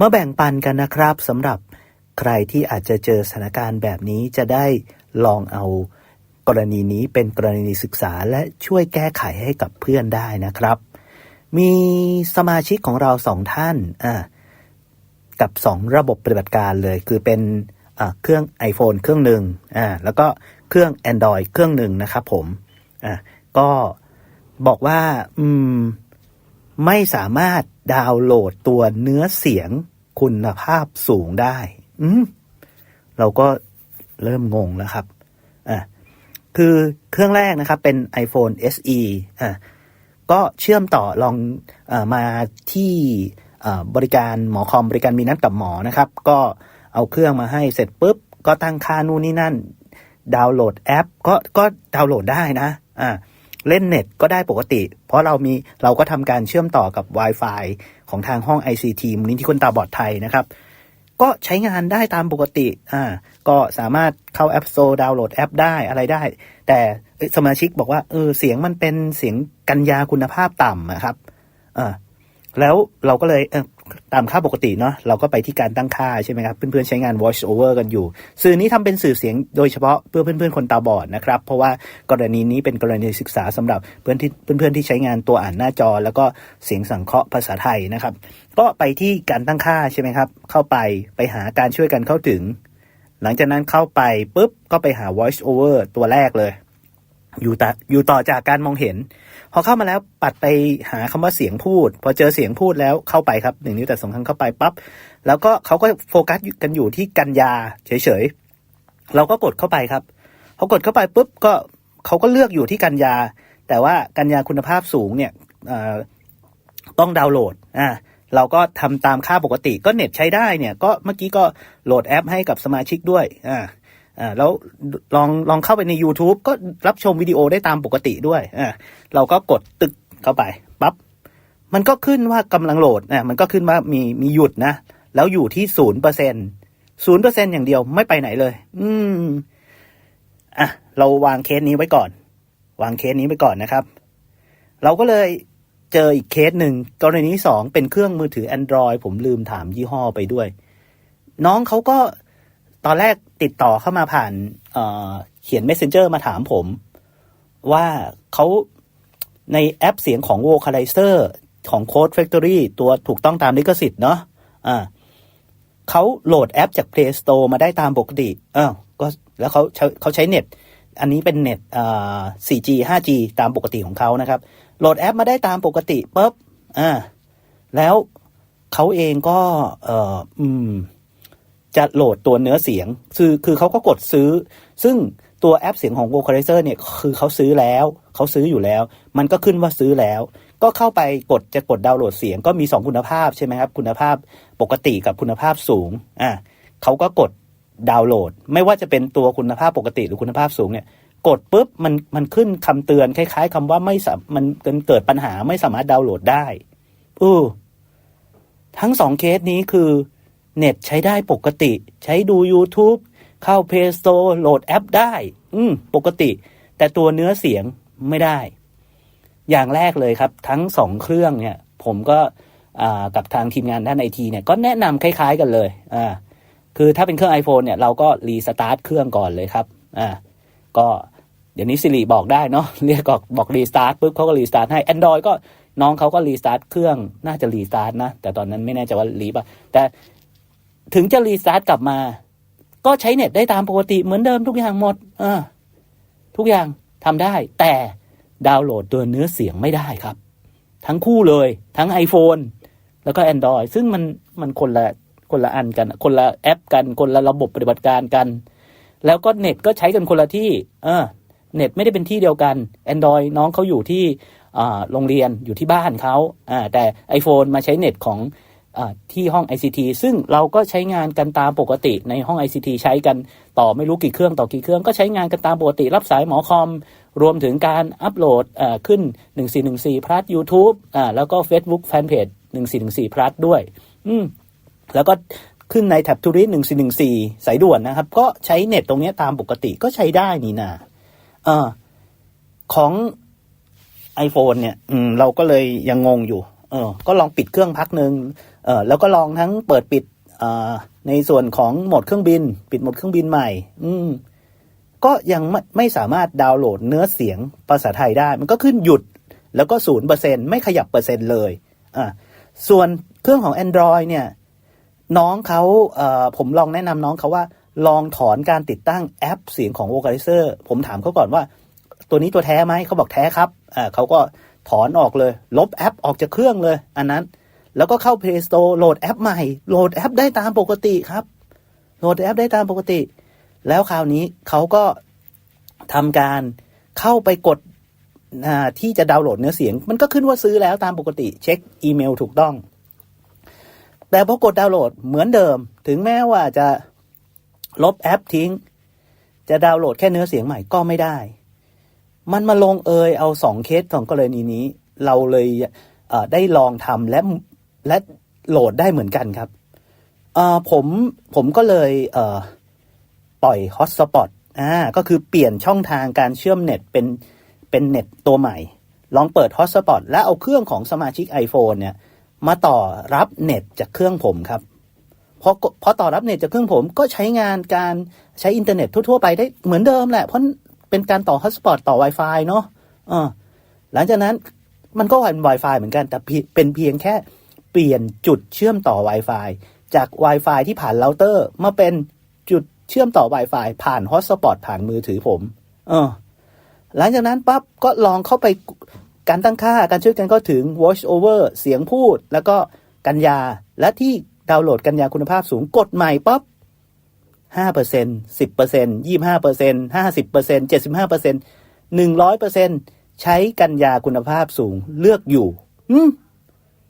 มาแบ่งปันกันนะครับสำหรับใครที่อาจจะเจอสถานการณ์แบบนี้จะได้ลองเอากรณีนี้เป็นกรณีศึกษาและช่วยแก้ไขให้กับเพื่อนได้นะครับ มีสมาชิกของเราสองท่านกับสองระบบปฏิบัติการเลยคือเป็นเครื่อง iPhone เครื่องหนึ่งแล้วก็เครื่อง Android เครื่องหนึ่งนะครับผมก็บอกว่า อืม ไม่สามารถดาวน์โหลดตัวเนื้อเสียงคุณภาพสูงได้ อืมเราก็เริ่มงงแล้วครับ อะ คือเครื่องแรกนะครับ เป็น iPhone SE อะ ก็เชื่อมต่อลองอมาที่บริการหมอคอมบริการมีนัดกับหมอนะครับ ก็เอาเครื่องมาให้เสร็จปุ๊บ ก็ตั้งค่านู่นนี่นั่น ดาวน์โหลดแอป ก็ก็ดาวน์โหลดได้นะ อ่า เล่นเน็ตก็ได้ปกติ เพราะเรามีเราก็ทำการเชื่อมต่อกับ Wi-Fi ของทางห้อง ICT มูลนิธิคนตาบอดไทยนะครับ ก็ใช้งานได้ตามปกติอ่าก็สามารถเข้า App Store ดาวน์โหลดแอปได้อะไรได้ แต่สมาชิกบอกว่าเออเสียงมันเป็นเสียงกัญญาคุณภาพต่ำอะครับอ่าแล้วเราก็เลยเออ ตามค่าปกติเนาะเราก็ไปที่การตั้งค่าใช่ไหมครับ เพื่อนๆใช้งาน voice over กันอยู่ สื่อนี้ทำเป็นสื่อเสียงโดยเฉพาะเพื่อเพื่อนๆคนตาบอดนะครับ เพราะว่ากรณีนี้เป็นกรณีศึกษาสำหรับเพื่อนที่เพื่อนๆที่ใช้งานตัวอ่านหน้าจอ แล้วก็เสียงสังเคราะห์ภาษาไทยนะครับ ก็ไปที่การตั้งค่าใช่ไหมครับ เข้าไปไปหาการช่วยกันเข้าถึง หลังจากนั้นเข้าไปปุ๊บก็ไปหา voice over ตัวแรกเลย อยู่ต่ออยู่ต่อจากการมองเห็น พอเข้ามาแล้วปัดไปหาคำว่าเสียงพูด พอเจอเสียงพูดแล้วเข้าไปครับหนึ่งนิ้วแต่สองครั้งเข้าไปปั๊บแล้วก็เขาก็โฟกัสกันอยู่ที่กัญญาเฉยๆเราก็กดเข้าไปครับพอกดเข้าไปปุ๊บก็เขาก็เลือกอยู่ที่กัญญา แต่ว่ากัญญาคุณภาพสูงเนี่ยต้องดาวน์โหลดอ่าเราก็ทำตามค่าปกติก็เน็ตใช้ได้เนี่ย ก็เมื่อกี้ก็โหลดแอปให้กับสมาชิกด้วยอ่า อ่าแล้วลองลองเข้าไปใน YouTube ก็รับชมวิดีโอได้ตามปกติด้วยอ่าเราก็กดตึกเข้าไปปั๊บมันก็ขึ้นว่ากำลังโหลดอ่ามันก็ขึ้นว่ามีมีหยุดนะ แล้วอยู่ที่ศูนย์เปอร์เซ็นศูนย์เปอร์เซ็นอย่างเดียวไม่ไปไหนเลย อืมอะเราวางเคสนี้ไว้ก่อน วางเคสนี้ไว้ก่อนนะครับ เราก็เลยเจออีกเคสหนึ่งกรณีที่สองเป็นเครื่องมือถือ Android ผมลืมถามยี่ห้อไปด้วย น้องเขาก็ ตอนแรกติดต่อเข้ามาผ่านเเขียน Messenger มาถามผม ว่าเขาในแอปเสียงของ Vocalizer ของ Code Factory ตัวถูกต้องตามลิขสิทธิ์เนาะอ่าเขาโหลดแอปจาก Play Store มาได้ตามปกติอ้าวก็แล้วเขาเขาใช้เน็ต อันนี้เป็นเน็ตอ่า 4G 5G ตามปกติของเขานะครับ โหลดแอปมาได้ตามปกติปุ๊บอ่าแล้วเขาเองก็ เอออืม จะโหลดตัวเนื้อเสียง คือคือเขาก็กดซื้อ ซึ่งตัวแอปเสียงของ Vocalizer เนี่ยคือเขาซื้อแล้วเขาซื้ออยู่แล้ว มันก็ขึ้นว่าซื้อแล้ว ก็เข้าไปกดจะกดดาวน์โหลดเสียงก็มี 2 คุณภาพใช่ไหมครับ คุณภาพปกติกับคุณภาพสูงอะเขาก็กดดาวน์โหลด ไม่ว่าจะเป็นตัวคุณภาพปกติหรือคุณภาพสูงเนี่ยกดปุ๊บมันมันขึ้นคำเตือนคล้ายๆคำว่าไม่สามันเกิดปัญหาไม่สามารถดาวน์โหลดได้อือทั้งสองเคสนี้คือ เน็ตใช้ได้ปกติ ใช้ดู YouTube เข้า Play Store โหลดแอปได้ อืม ปกติ แต่ตัวเนื้อเสียงไม่ได้ อย่างแรกเลยครับ ทั้งสองเครื่องเนี่ย ผมก็กับทางทีมงานด้านไอทีเนี่ย ก็แนะนำคล้าย ๆ กันเลย อ่า คือถ้าเป็นเครื่อง iPhone เนี่ย เราก็รีสตาร์ทเครื่องก่อนเลยครับ อ่า ก็เดี๋ยวนี้สิริบอกได้เนาะ เรียกบอกบอกรีสตาร์ทปุ๊บเขาก็รีสตาร์ทให้ Android ก็น้องเขาก็รีสตาร์ทเครื่องน่าจะรีสตาร์ทนะ แต่ตอนนั้นไม่แน่ใจว่ารีป่ะ แต่ ถึงจะรีสตาร์ทกลับมา ก็ใช้เน็ตได้ตามปกติเหมือนเดิมทุกอย่างหมดอ่าทุกอย่างทำได้ แต่ดาวน์โหลดตัวเนื้อเสียงไม่ได้ครับ ทั้งคู่เลย ทั้ง iPhone แล้วก็ Android ซึ่งมันมันคนละคนละอันกัน คนละแอปกัน คนละระบบปฏิบัติการกัน แล้วก็เน็ตก็ใช้กันคนละที่ เออ เน็ตไม่ได้เป็นที่เดียวกัน Android น้องเขาอยู่ที่โรงเรียนอยู่ที่บ้านเขาแต่ iPhone มาใช้เน็ตของ ที่ห้อง ICT ซึ่งเราก็ใช้งานกันตามปกติในห้อง ICT ใช้กันต่อไม่รู้กี่เครื่องต่อกี่เครื่องก็ใช้งานกันตามปกติ รับสายหมอคอม รวมถึงการอัปโหลดขึ้น 1414 plus YouTube อ่าแล้วก็ Facebook Fanpage 1414 plus ด้วย อืมแล้วก็ขึ้นในแท็บทูริส1414 สายด่วนนะครับ ก็ใช้เน็ตตรงนี้ตามปกติก็ใช้ได้นี่นะของ iPhone เนี่ย อืม เราก็เลยยังงงอยู่ ออก็ลองปิดเครื่องพักหนึ่งเออแล้วก็ลองทั้งเปิดปิดอ่าในส่วนของโหมดเครื่องบิน ปิดโหมดเครื่องบินใหม่ อืมก็ยังไม่ไม่สามารถดาวน์โหลดเนื้อเสียงภาษาไทยได้ มันก็ขึ้นหยุดแล้วก็ศูนย์เปอร์เซ็นไม่ขยับเปอร์เซ็นต์เลยอ่าส่วนเครื่องของ Android เนี่ย น้องเขาเอ่อผมลองแนะนำน้องเขาว่า ลองถอนการติดตั้งแอปเสียงของ Vocalizer ผมถามเขาก่อนว่า ตัวนี้ตัวแท้ไหมเขาบอกแท้ครับอ่าเขาก็ ถอนออกเลย ลบแอปออกจากเครื่องเลย อันนั้น แล้วก็เข้า Play Store โหลดแอปใหม่ โหลดแอปได้ตามปกติครับ โหลดแอปได้ตามปกติ แล้วคราวนี้เขาก็ทำการเข้าไปกดที่จะดาวน์โหลดเนื้อเสียง มันก็ขึ้นว่าซื้อแล้วตามปกติ เช็คอีเมลถูกต้อง แต่พอกดดาวน์โหลดเหมือนเดิม ถึงแม้ว่าจะลบแอปทิ้ง จะดาวน์โหลดแค่เนื้อเสียงใหม่ก็ไม่ได้ มันมาลงเอยเอาสองเคสของกรณีนี้ เราเลยเได้ลองทำและและโหลดได้เหมือนกันครับผมผมก็เลยเปล่อยฮอตสปอตอ่าก็คือเปลี่ยนช่องทางการเชื่อมเน็ตเป็นเป็นเน็ตตัวใหม่ ลองเปิดฮอตสปอตแล้วเอาเครื่องของสมาชิก iPhone เนี่ย มาต่อรับเน็ตจากเครื่องผมครับพอพอต่อรับเน็ตจากเครื่องผมก็ใช้งานการใช้อินเทอร์เน็ตทั่ว ๆ ไปได้เหมือนเดิมแหละ เพราะ เป็นการต่อฮอตสปอตต่อ Wi-Fi เนาะอ่าหลังจากนั้นมันก็เป็น Wi-Fi เหมือนกันแต่เป็นเพียงแค่เปลี่ยนจุดเชื่อมต่อ Wi-Fi จาก Wi-Fi ที่ผ่านเราเตอร์ มาเป็นจุดเชื่อมต่อ Wi-Fi ผ่านฮอตสปอตผ่านมือถือผม เออ หลังจากนั้นปั๊บก็ลองเข้าไปการตั้งค่าการช่วยกันเข้าถึง voice over เสียงพูด แล้วก็กัญญาและที่ดาวน์โหลดกัญญาคุณภาพสูงกดใหม่ปั๊บ ห้าเปอร์เซ็นสิบเปอร์เซ็นยี่ห้าเปอร์เซ็นห้าสิบเปอร์เซ็นเจ็ดสิบห้าเปอร์เซ็นหนึ่งร้อยเปอร์เซ็นใช้กัญญาคุณภาพสูงเลือกอยู่ อืม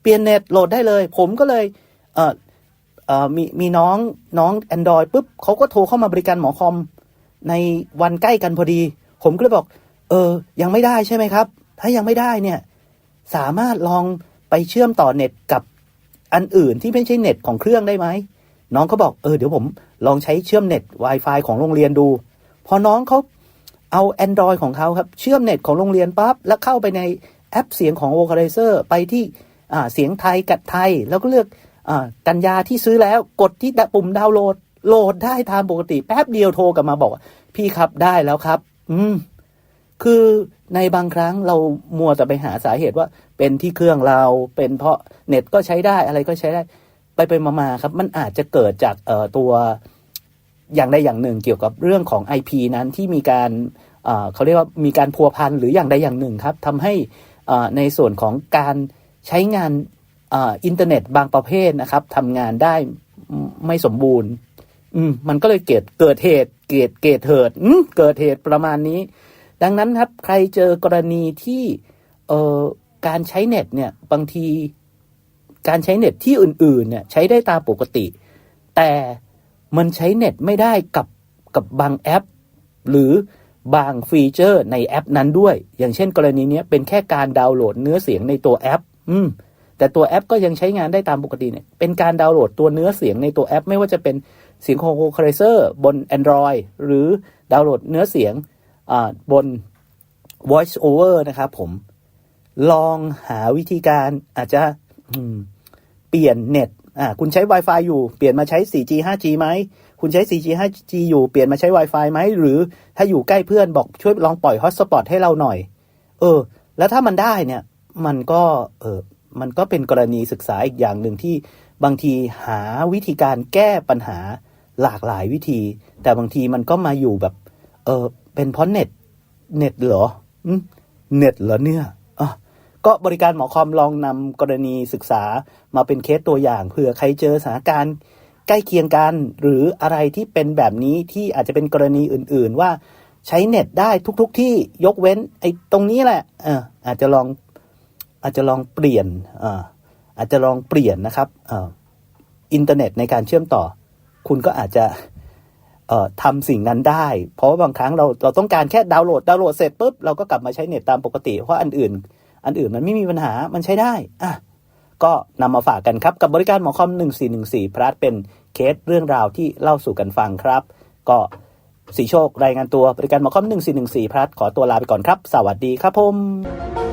เปลี่ยนเน็ตโหลดได้เลย ผมก็เลย เออเออมีมีน้องน้อง Android ปุ๊บเขาก็โทรเข้ามาบริการหมอคอม ในวันใกล้กันพอดี ผมก็เลยบอก เออ ยังไม่ได้ใช่ไหมครับ ถ้ายังไม่ได้เนี่ย สามารถลองไปเชื่อมต่อเน็ตกับอันอื่นที่ไม่ใช่เน็ตของเครื่องได้ไหม น้องเขาบอกเออเดี๋ยวผมลองใช้เชื่อมเน็ต Wi-Fi ของโรงเรียนดู พอน้องเขาเอา Android ของเขาครับเชื่อมเน็ตของโรงเรียนปั๊บแล้วเข้าไปในแอปเสียงของ Vocalizer ไปที่เสียงไทยกัดไทย แล้วก็เลือกอกัญญาที่ซื้อแล้วกดที่ปุ่มดาวน์โหลดโหลดได้ตามปกติแป๊บเดียวโทรกลับมาบอก พี่ครับได้แล้วครับ อืม คือในบางครั้งเรามัวแต่ไปหาสาเหตุว่า เป็นที่เครื่องเราเป็นเพราะเน็ตก็ใช้ได้อะไรก็ใช้ได้ ไปไปมาๆครับมันอาจจะเกิดจากเอ่อตัวอย่างใดอย่างหนึ่งเกี่ยวกับเรื่องของ IP นั้นที่มีการเขาเรียกว่ามีการพัวพันหรืออย่างใดอย่างหนึ่งครับทำให้ในส่วนของการใช้งานอ,อินเทอร์เน็ตบางประเภทนะครับทำงานได้ไม่สมบูรณ์ อืมมันก็เลยเกิดเกิดเหตุเกิดเกิดเหตุเกิดเหตุประมาณนี้ ดังนั้นครับใครเจอกรณีที่เอ่อการใช้เน็ตเนี่ยบางที การใช้เน็ตที่อื่นๆเนี่ยใช้ได้ตามปกติ แต่มันใช้เน็ตไม่ได้กับกับบางแอป หรือบางฟีเจอร์ในแอปนั้นด้วย อย่างเช่น กรณีนี้เป็นแค่การดาวน์โหลดเนื้อเสียงในตัวแอป อืมแต่ตัวแอปก็ยังใช้งานได้ตามปกติเนี่ย เป็นการดาวน์โหลดตัวเนื้อเสียงในตัวแอป ไม่ว่าจะเป็นเสียงของ Vocalizer บน Android หรือดาวน์โหลดเนื้อเสียงบน voice over นะครับผม ลองหาวิธีการอาจจะ เปลี่ยนเน็ตอ่าคุณใช้ Wi-Fi อยู่เปลี่ยนมาใช้ 4G 5G ไหมคุณใช้ 4G 5G อยู่เปลี่ยนมาใช้ Wi-Fi ไหมหรือถ้าอยู่ใกล้เพื่อนบอกช่วยลองปล่อย hotspot ให้เราหน่อย เออ แล้วถ้ามันได้เนี่ย มันก็เออมันก็เป็นกรณีศึกษาอีกอย่างหนึ่งที่บางทีหาวิธีการแก้ปัญหาหลากหลายวิธี แต่บางทีมันก็มาอยู่แบบ เออเป็นเพราะเน็ตเน็ตเหรอเน็ตเหรอเนี่ย ก็บริการหมอคอมลองนำกรณีศึกษามาเป็นเคสตัวอย่างเผื่อใครเจอสถานการณ์ใกล้เคียงกัน หรืออะไรที่เป็นแบบนี้ที่อาจจะเป็นกรณีอื่น ๆ ว่าใช้เน็ตได้ทุกๆทที่ยกเว้น ไอ้ตรงนี้แหละเอออาจจะลองอาจจะลองเปลี่ยนอ่าอาจจะลองเปลี่ยนนะครับอ,อินเทอร์เน็ตในการเชื่อมต่อ คุณก็อาจจะเอ่อทำสิ่งนั้นได้ เพราะว่าบางครั้งเราเราต้องการแค่ดาวน์โหลดดาวน์โหลดเสร็จปุ๊บเราก็กลับมาใช้เน็ตตามปกติ เพราะอันอื่น อันอื่นมันไม่มีปัญหามันใช้ได้อะก็นำมาฝากกันครับ กับบริการหมอคอม 1414 พลัสเป็นเคสเรื่องราวที่เล่าสู่กันฟังครับ ก็สีโชครายงานตัวบริการหมอคอม 1414 พลัสขอตัวลาไปก่อนครับ สวัสดีครับผม